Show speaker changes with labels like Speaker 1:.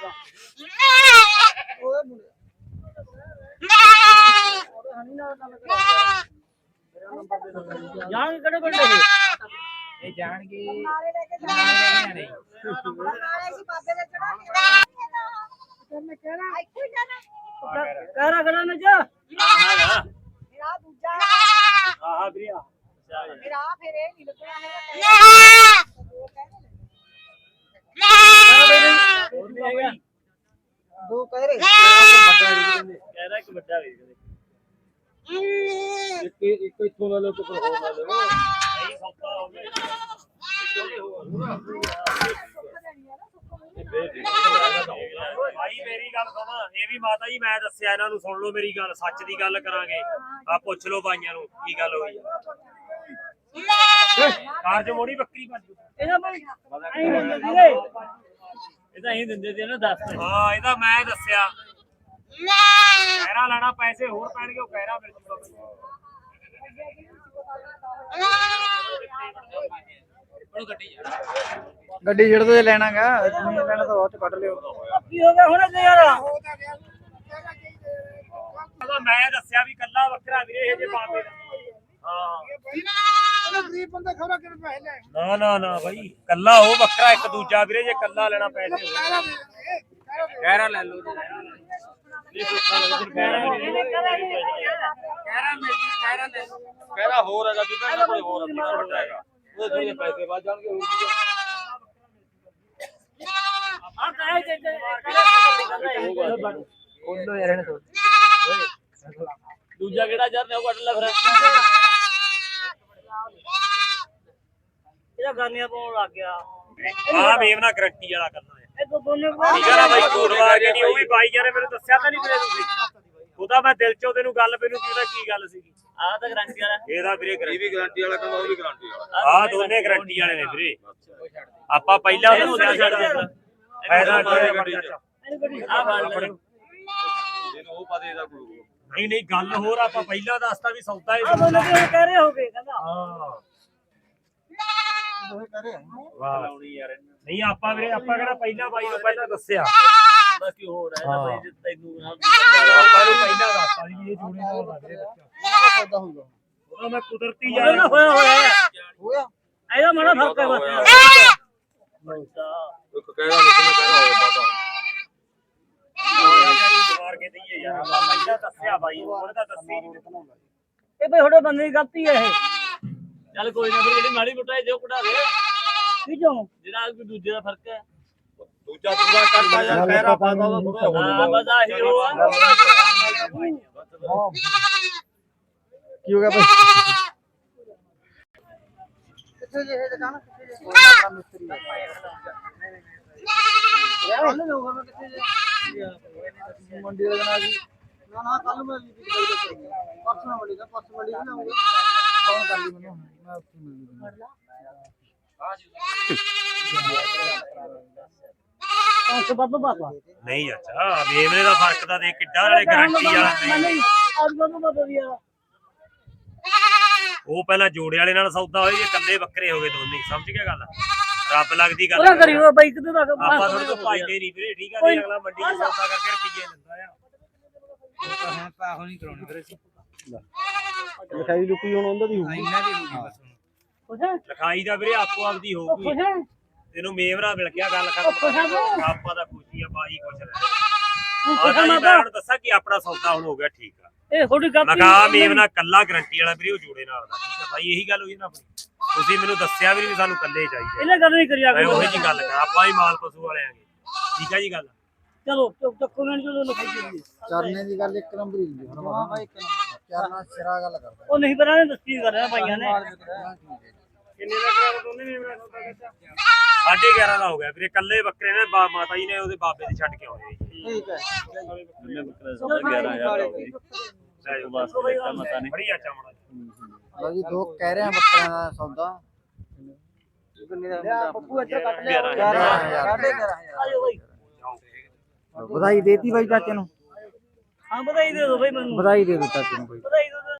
Speaker 1: ਤਾਂ
Speaker 2: ਓਏ ਮੁੰਡੇ
Speaker 1: ਉਹਦੇ ਹਣੀ ਨਾਲ ਗੱਲ ਕਰਾ ਜਾਣ ਕਿਹੜੇ ਪਿੰਡ ਇਹ
Speaker 3: ਇਹ ਜਾਣਗੇ
Speaker 4: ਨਾਲੇ ਲੈ ਕੇ
Speaker 3: ਜਾਣਗੇ ਨਹੀਂ
Speaker 4: ਨਾਲੇ ਸੀ ਬਾਬੇ ਦੇ ਚੜਾ ਤੈਨੂੰ ਕਹਿਣਾ ਇੱਥੇ ਜਾਣਾ
Speaker 1: ਕਹਿਰਾ ਕਰਾਂ ਨਾ ਜਾ
Speaker 4: ਮੇਰਾ ਦੂਜਾ
Speaker 1: ਆਹ ਵੀਰਿਆ
Speaker 4: ਮੇਰਾ ਫਿਰ ਇਹ ਨਹੀਂ ਲੱਗਣਾ ਹੈਗਾ ਉਹ ਕਹਿੰਦੇ ਨੇ
Speaker 2: ਦੋ ਕਹਿ ਰਹੇ
Speaker 1: ਕਹਿਰਾ ਇੱਕ ਵੱਡਾ ਵੀ ਇੱਕ ਇੱਕ ਇੱਥੋਂ ਲੈ ਲਓ ਕੋਈ ਹੋਰ ਲੈ ਲਓ। ਨਹੀਂ ਸੌਦਾ ਹੋ ਗਿਆ
Speaker 5: ਭਾਈ ਮੇਰੀ ਗੱਲ ਸੁਣ। ਇਹ ਵੀ ਮਾਤਾ ਜੀ ਮੈਂ ਦੱਸਿਆ ਇਹਨਾਂ ਨੂੰ ਸੁਣ ਲਓ ਮੇਰੀ ਗੱਲ ਸੱਚ ਦੀ ਗੱਲ ਕਰਾਂਗੇ। ਆ ਪੁੱਛ ਲਓ ਬਾਈਆਂ ਨੂੰ ਕੀ ਗੱਲ ਹੋਈ ਕਾਰ ਚ ਮੋੜੀ ਬੱਕਰੀ ਭੱਜ।
Speaker 1: ਇਹਦਾ ਭਾਈ ਐਂ ਦਿੰਦੇ ਸੀਗੇ।
Speaker 3: ਇਹ ਤਾਂ ਇਹ ਦਿੰਦੇ ਸੀ ਨਾ ਦੱਸ
Speaker 5: ਹਾਂ ਇਹਦਾ ਮੈਂ ਦੱਸਿਆ। ਕਹਿਰਾ ਲੈਣਾ ਪੈਸੇ ਹੋਰ ਪੈਣਗੇ ਉਹ ਕਹਿਰਾ ਮਿਲ ਜੂਗਾ
Speaker 3: ਜਾ
Speaker 2: ਗੱਡੀ ਜਿਹੜਾ ਤੁਸੀਂ ਲੈਣਾਗਾ। ਨਹੀਂ ਲੈਣਾ ਤਾਂ ਬਹੁਤ ਕੱਢ ਲਿਓ।
Speaker 1: ਕੀ ਹੋ ਗਿਆ ਹੁਣ ਤੇ ਯਾਰ
Speaker 5: ਮੈਂ ਦੱਸਿਆ ਵੀ ਕੱਲਾ ਵੱਖਰਾ ਵੀਰੇ ਇਹ ਜੇ ਬਾਬੇ ਦਾ ਹਾਂ।
Speaker 2: ਗਰੀਬ ਬੰਦਾ ਖਰਾ ਕਿਵੇਂ ਪੈਸੇ ਲੈ
Speaker 5: ਨਾ ਨਾ ਨਾ ਭਾਈ ਕੱਲਾ ਉਹ ਵੱਖਰਾ ਇੱਕ ਦੂਜਾ ਵੀਰੇ ਜੇ ਕੱਲਾ ਲੈਣਾ ਪੈਸੇ ਹੋਰ
Speaker 3: ਕਹਿਰਾ ਲੈ ਲਓ
Speaker 6: ਕਹਿਰਾ ਹੋਰ ਹੈਗਾ ਕਿ ਪਹਿਲਾਂ ਕੋਈ ਹੋਰ ਆਪਣਾ ਵੱਡਾ ਹੈਗਾ ਉਹ ਥੋੜੇ ਪੈਸੇ ਵੱਧ ਜਾਣਗੇ ਹੋਰ ਕੀ
Speaker 1: ਆ। ਕਾਹ ਜੇ
Speaker 2: ਬੋਲੋ ਯਾਰ ਇਹਨੇ ਤੋਂ
Speaker 3: ਦੂਜਾ ਕਿਹੜਾ ਜਰ ਨੇ ਉਹ ਕੱਢ ਲੈ ਫਿਰ।
Speaker 1: ਇਹਦਾ ਗਾਨੀਆਂ ਪਾਉਣ ਲੱਗ ਗਿਆ।
Speaker 5: ਆ ਮੇਵਨਾ ਗਰੰਟੀ ਵਾਲਾ ਕੱਲਾ ਹੈ।
Speaker 1: ਇਹ ਦੋਨੇ
Speaker 5: ਠੀਕ ਨਾ ਬਾਈ ਕੋਟਵਾ ਜਿਹੜੀ ਉਹ ਵੀ ਬਾਈ ਜਾਨੇ ਮੈਨੂੰ ਦੱਸਿਆ ਤਾਂ ਨਹੀਂ ਵੀਰੇ ਤੁਸੀਂ। ਉਹਦਾ ਮੈਂ ਦਿਲ ਚ ਉਹਦੇ ਨੂੰ ਗੱਲ ਮੈਨੂੰ ਉਹਦਾ ਕੀ ਗੱਲ ਸੀਗੀ।
Speaker 3: ਆਹ ਤਾਂ ਗਰੰਟੀ ਵਾਲਾ
Speaker 5: ਇਹਦਾ ਵੀਰੇ
Speaker 6: ਇਹ
Speaker 5: ਗਰੰਟੀ
Speaker 6: ਵੀ ਗਾਰੰਟੀ ਵਾਲਾ ਕਹਿੰਦਾ ਉਹ ਵੀ ਗਾਰੰਟੀ ਵਾਲਾ।
Speaker 5: ਆ ਦੋਨੇ ਗਰੰਟੀ ਵਾਲੇ ਨੇ ਵੀਰੇ। ਆਪਾਂ ਪਹਿਲਾਂ ਦੱਸਿਆ
Speaker 3: ਛੱਡ।
Speaker 5: ਫਾਇਦਾ
Speaker 6: ਉਹ ਪਾ ਦੇ ਇਹਦਾ ਕੋਈ
Speaker 5: ਨਹੀਂ ਨਹੀਂ ਗੱਲ ਹੋਰ ਆਪਾਂ ਪਹਿਲਾਂ ਦੱਸਤਾ ਵੀ ਸੌਦਾ ਹੀ
Speaker 1: ਆ ਦੋਨੇ ਕਿਹੜੇ ਕਹਿ ਰਹੇ ਹੋਗੇ ਕਹਿੰਦਾ।
Speaker 5: ਹਾਂ।
Speaker 2: ਦੋਹੇ ਕਹਿ ਰਹੇ
Speaker 5: ਵਾਹ। ਨਹੀਂ ਆਪਾਂ ਵੀਰੇ ਆਪਾਂ ਕਿਹੜਾ ਪਹਿਲਾਂ ਬਾਈ ਨੂੰ ਪਹਿਲਾਂ ਦੱਸਿਆ।
Speaker 3: ਬਾਕੀ ਹੋਰ ਹੈ
Speaker 5: ਹਾਂ।
Speaker 3: ਨਾ ਭਾਈ ਜੇ ਤੈਨੂੰ ਨਾ-
Speaker 5: ਆਪਾਂ ਨੂੰ ਪਹਿਲਾਂ ਦੱਸਤਾ ਵੀ ਇਹ ਜੋੜੀ ਨਾਲ ਲੱਗ ਰਿਹਾ ਬੱਚਾ।
Speaker 2: ਸੌਦਾ ਹੋਊਗਾ।
Speaker 5: ਉਹਦਾ ਮੈਂ ਕੁਦਰਤੀ
Speaker 1: ਉਹਦੇ ਨਾਲ
Speaker 5: ਯਾਰ।
Speaker 1: ਹੋਇਆ ਹੋਇਆ। ਹੈ।
Speaker 2: ਹੋਇਆ।
Speaker 1: ਇਹਦਾ ਮਾੜਾ ਫ਼ਰਕ ਹੈ ਬਸ
Speaker 6: ਇੱਕ ਕਹਿਰਾ ਲਿਖਣਾ ਕਹਿਰਾ ਹੋ ਪਤਾ
Speaker 5: ਮਾਰ ਕੇ ਦਈਏ ਯਾਰ ਆਪਾਂ ਪਹਿਲਾਂ ਦੱਸਿਆ ਬਾਈ ਨੂੰ, ਉਹਨੇ ਤਾਂ ਦੱਸੀ ਨਹੀਂ
Speaker 1: ਇਹ ਬਈ ਤੁਹਾਡੇ ਬੰਦੇ ਦੀ ਗਲਤੀ ਹੈ ਇਹ।
Speaker 3: ਚੱਲ ਕੋਈ ਨਾ ਫਿਰ ਜਿਹੜੀ ਮਾੜੀ ਮੋਟਾਈ ਜੋ ਕਢਾ ਦੇ।
Speaker 1: ਕਿਉਂ?
Speaker 3: ਜਿਹੜਾ ਕੋਈ ਦੂਜੇ ਦਾ ਫ਼ਰਕ ਹੈ।
Speaker 6: ਦੂਜਾ ਪੂਰਾ ਕਰਦਾ ਯਾਰ ਕਹਿਰਾ ਪਾਦਾ ਉਹਦਾ ਥੋੜਾ
Speaker 3: ਹਾਂ ਬਸ ਆਹੀ ਹੋ ਆ।
Speaker 2: ਕੀ ਹੋ ਗਿਆ ਭਾਈ ਕਿੱਥੇ ਜੇ ਇਹ ਦੁਕਾਨ? ਕਿੱਥੇ ਜੇ ਉਹ ਆਪਣਾ ਮਿਸਤਰੀ ਯਾਰ ਕੱਲ ਨੂੰ ਹੋਗਾ ਕਿੱਥੇ ਜੇ ਮੰਡੀ ਦਾ ਜਨਾ ਜੀ ਨਾ ਨਾ ਕੱਲ ਮੈਂ ਲਈ ਦੀ ਗੱਲ ਕਰ ਪਰਸੋਂ ਮੰਡੀ ਦਾ ਪਰਸੋਂ ਮੰਡੀ ਦਾ ਆਉਂਗਾ। ਫੋਨ ਕਰ ਲਈ ਮੈਨੂੰ। ਮੈਂ ਉੱਥੇ ਮਿਲ ਜੂਗਾ
Speaker 1: ਪੰਜ ਬਾਬਾ ਬਾਬਾ।
Speaker 5: ਨਹੀਂ ਦਾ ਫ਼ਰਕ ਤਾਂ ਦੇ ਕਿੱਡਾ ਨਾਲੇ ਗਾਰੰਟੀ ਵਾਲਾ ਨਹੀਂ
Speaker 1: ਅੱਜ ਬਾਬਾ ਬਾਬਾ ਦੀ ਆ।
Speaker 5: ਉਹ ਪਹਿਲਾਂ ਜੋੜੇ ਵਾਲੇ ਨਾਲ ਸੌਦਾ ਹੋਇਆ ਇਹ ਇਕੱਲੇ ਬੱਕਰੇ ਹੋ ਗਏ ਦੋਨੇ ਸਮਝ ਗਿਆ ਗੱਲ? ਰੱਬ ਲੱਗਦੀ ਗੱਲ
Speaker 1: ਉਹਦਾ ਕਰੀ ਉਹ ਬਾਈ ਕਿਤੇ ਤੱਕ।
Speaker 5: ਆਪਾਂ ਥੋੜੇ ਤੋਂ ਪਾਈਦੇ ਨਹੀਂ ਵੀਰੇ ਠੀਕ ਆ ਜੀ ਅਗਲਾ ਮੰਡੀ 'ਚ ਸੌਦਾ ਕਰਕੇ ਰੁਪਈਏ ਦਿੰਦਾ ਆ।
Speaker 2: ਤਾਂ ਹੈ ਪਾਹੋ ਨਹੀਂ ਕਰਾਉਣੀ ਫਿਰ ਅਸੀਂ। ਲਿਖਾਈ ਲੁਕੀ ਹੁਣ ਉਹਨਾਂ ਦੀ ਹੋਊਗੀ। ਇਹਨਾਂ ਦੀ ਹੋਊਗੀ ਬਸ
Speaker 1: ਖੁਸ਼ ਹੈ?
Speaker 5: ਲਿਖਾਈ ਦਾ ਵੀਰੇ ਆਪੋ ਆਪਦੀ
Speaker 1: ਉਹ
Speaker 5: ਹੋਊਗੀ ਤੈਨੂੰ ਮੇਵਰਾ ਮਿਲ ਗਿਆ ਗੱਲ
Speaker 1: ਤੂੰ?
Speaker 5: ਆਪਾਂ ਦਾ ਖੁਸ਼ੀ ਆ ਬਾਈ ਕੁਛ ਰਹਿ।
Speaker 1: ਤੂੰ
Speaker 5: ਆ
Speaker 1: ਖੁਸ਼ ਹੈ
Speaker 5: ਤਾਂ
Speaker 1: ਮਾਤਾ
Speaker 5: ਮੈਂ ਦੱਸਾਂ ਕਿ ਆਪਣਾ ਸੌਦਾ ਹੁਣ ਹੋ ਗਿਆ ਠੀਕ ਆ।
Speaker 1: ਇਹ ਥੋੜੀ ਗਲਤੀ
Speaker 5: ਲਗਾ ਮੇਵਨਾ ਕੱਲਾ ਗਰੰਟੀ ਵਾਲਾ ਵੀਰੇ ਉਹ ਜੋੜੇ ਨਾਲ ਦਾ। ਠੀਕ ਆ ਬਾਈ ਇਹੀ ਗੱਲ ਹੋਈ ਨਾ ਆਪਣੀ। ਤੁਸੀਂ ਮੈਨੂੰ ਦੱਸਿਆ ਵੀ ਨਹੀਂ ਵੀ ਸਾਨੂੰ ਕੱਲੇ ਚਾਹੀਦੇ।
Speaker 1: ਇਹਨੇ ਗੱਲ ਨਹੀਂ ਕਰੀ ਆ
Speaker 5: ਮੈਂ ਉਹੀ ਜੀ ਗੱਲ ਕਰ। ਆਪਾਂ ਹੀ ਮਾਲ ਪਸ਼ੂ ਵਾਲੇ ਆਂਗੇ। ਠੀਕ ਆ ਜੀ ਗੱਲ?
Speaker 1: ਚਲੋ ਚੁੱਪ ਚੱਕੋ ਨੇ ਚਲੋ ਲਿਖਾਈ ਜੀ
Speaker 2: ਚਰਨੇ ਦੀ ਗੱਲ ਇੱਕ ਨੰਬਰ ਹੀ ਹੁੰਦੀ ਹੁਣ ਹਾਂ ਭਾਈ ਇੱਕ ਨੰਬਰ। ਚਰਨਾ ਸਿਰਾ ਗੱਲ ਕਰਦਾ।
Speaker 1: ਉਹ ਨਹੀਂ ਪਤਾ ਦੱਸੀ ਕਰ ਰਿਹਾ ਭਾਈਆਂ ਨੇ।
Speaker 5: ਕਿੰਨੇ ਦਾ ਕਰਾ ਦੋਨੇ ਮੇਵਨਾ ਸੌਦਾ ਕਰਤਾ ਸਾਢੇ 11 ਦਾ ਹੋ ਗਿਆ ਵੀਰੇ ਕੱਲੇ ਬੱਕਰੇ ਨੇ ਬਾ- ਮਾਤਾ ਜੀ ਨੇ ਉਹਦੇ ਬਾਬੇ ਦੇ ਛੱਡ ਕੇ ਆਉਣੇ ਜੀ।
Speaker 2: ਠੀਕ ਹੈ।
Speaker 3: ਕਿੰਨੇ ਬੱਕਰੇ ਸੌਦਾ 11000 ਹੋ ਗਈ
Speaker 5: ਲੈ ਜਾਓ।
Speaker 3: ਬਸ ਦੇਖਾ ਮਤਾ ਨਹੀਂ
Speaker 5: ਬੜੀ ਅੱਛਾ ਮੁੰਡਾ
Speaker 2: ਲਓ ਜੀ ਦੋ ਕਹਿ ਰਹੇ ਆ ਬੱਕਰਿਆਂ ਦਾ ਸੌਦਾ। ਕਿੰਨੇ ਦਾ ਬੱਬੂ ਇੱਧਰ ਕੱਟ ਲਿਆ। 11000
Speaker 1: ਆਜੋ ਭਾਈ
Speaker 2: ਵਧਾਈ ਦੇਤੀ ਬਾਈ ਚਾਚੇ ਨੂੰ।
Speaker 1: ਹਾਂ ਵਧਾਈ ਦੇ ਦਿਓ ਭਾਈ ਮੈਨੂੰ।
Speaker 2: ਵਧਾਈ ਦੇ ਦਿਓ ਚਾਚੇ ਨੂੰ ਬਾਈ।
Speaker 1: ਵਧਾਈ ਦੇ